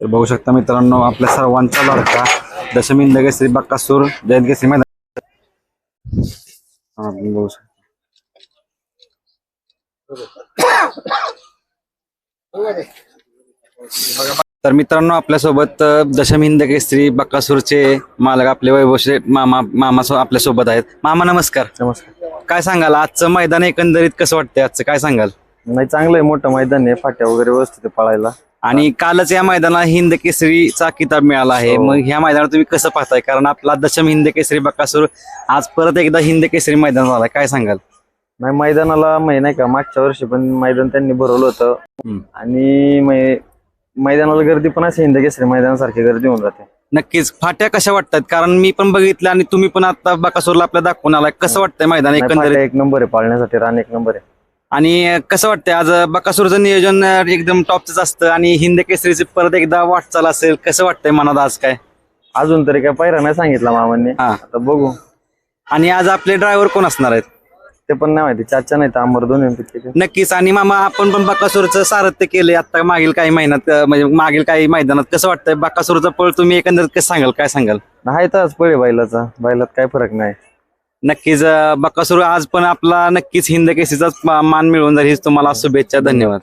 तर बघू शकता मित्रांनो आपल्या सर्वांचा लाडका दशमिंद केसरी बक्कासूर जयंत केसरी मैदान. आपण बघू शकता. तर मित्रांनो आपल्यासोबत अ, दशमिंद केसरी बक्कासूरचे मालक आपले वैभवशे मामा मामा सो- आपल्यासोबत आहेत. मामा नमस्कार. नमस्कार. काय सांगाल? आजचं मैदान एकंदरीत कसं वाटतंय? आजचं काय सांगाल? नाही चांगलं आहे मोठं मैदान आहे. फाट्या वगैरे व्यवस्थित पळायला. आणि कालच या मैदानाला हिंद केसरीचा किताब मिळाला आहे. हो. मग ह्या मैदानात तुम्ही कसं पाहताय? कारण आपला दशम हिंद केसरी बक्कासूर आज परत एकदा हिंद केसरी मैदान झाला काय सांगाल? नाही मैदानाला माहिती नाही का मागच्या वर्षी पण मैदान त्यांनी भरवलं होतं. आणि मै- मैदानाला गर्दी पण अशी हिंद केसरी मैदानासारखी गर्दी होऊन जाते. नक्कीच. फाट्या कशा वाटतात? कारण मी पण बघितलं आणि तुम्ही पण आता बकासूरला आपल्या दाखवून आलाय. कसं वाटतंय मैदान नाही, एकंदरीत? एक नंबर आहे पाळण्यासाठी रान एक नंबर आहे. आणि कसं वाटतंय आज बकासूरचं नियोजन एकदम टॉपच असतं आणि हिंद केसरीचे परत एकदा वाटचाल असेल कसं वाटतंय मनात आज काय? अजून तरी काय पायरा नाही सांगितला मामांनी. हा. आता बघू. आणि आज आपले ड्रायव्हर कोण असणार आहेत? ते पण नाही माहिती चाचा नाही तर अमर दोन्ही नक्कीच. आणि मामा आपण पण बकासूरचं सारथ्य केले आता मागील काही महिन्यात अं, म्हणजे मागील काही मैदानात कसं वाटतंय? बकासूरचा पळ तुम्ही एकंदरीत कसं सांगाल काय सांगाल? आहे तर पळे बैलाचा बैलात काय फरक नाही. नक्कीच अं, बकासूर आज पण आपला नक्कीच हिंद केसीचाच मान मिळवून जाईल हीच तुम्हाला शुभेच्छा धन्यवाद.